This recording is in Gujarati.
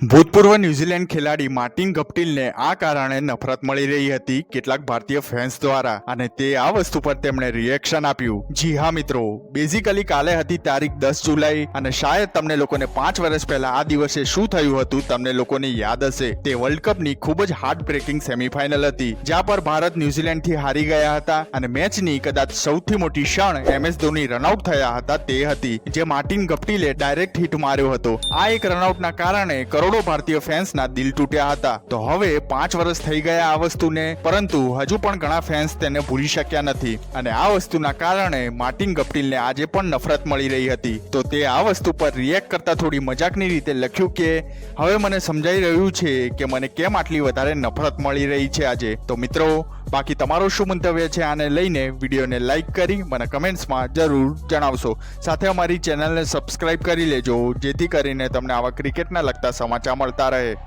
ભૂતપૂર્વ ન્યૂઝીલેન્ડ ખેલાડી માર્ટિન ગપ્ટિલને આ કારણે નફરત મળી રહી હતી કેટલાક ભારતીય ફેન્સ દ્વારા અને તે આ વસ્તુ પર તેમણે રિએક્શન આપ્યું. જી હા મિત્રો બેઝિકલી કાલે હતી તારીખ દસ જુલાઈ અને શાયદ તમને લોકોને પાંચ વર્ષ પહેલા આ દિવસે શું થયું હતું તમને લોકોને યાદ હશે. તે વર્લ્ડ કપની ખૂબ જ હાર્ટ બ્રેકિંગ સેમીફાઇનલ હતી, જ્યાં પર ભારત ન્યૂઝીલેન્ડથી હારી ગયા હતા અને મેચની કદાચ સૌથી મોટી ક્ષણ એમએસ ધોની રનઆઉટ થયા હતા તે હતી, જે માર્ટિન ગપ્ટિલે ડાયરેક્ટ હિટ માર્યો હતો. આ એક રનઆઉટના કારણે કરોડો ભારતીય ફેન્સના દિલ તૂટ્યા હતા. તો હવે પાંચ વર્ષ થઈ ગયા આ વસ્તુને, પરંતુ હજુ પણ ઘણા ફેન્સ તેને ભૂલી શક્યા નથી. અને આ વસ્તુના કારણે માર્ટિન ગપ્ટિલને આજે પણ નફરત મળી રહી હતી. તો તે આ વસ્તુ પર રિએક્ટ કરતા થોડી મજાકની રીતે લખ્યું કે, હવે મને સમજાઈ રહ્યું છે કે મને કેમ આટલી વધારે નફરત મળી રહી છે આજે. તો મિત્રો, બાકી તમારું શું મંતવ્ય છે આને લઈને વિડીયોને લાઇક કરી મને કમેન્ટ્સમાં જરૂર જણાવશો. સાથે અમારી ચેનલને સબસ્ક્રાઇબ કરી લેજો, જેથી કરીને તમને આવા ક્રિકેટના લગતા સમાચાર મળતા રહે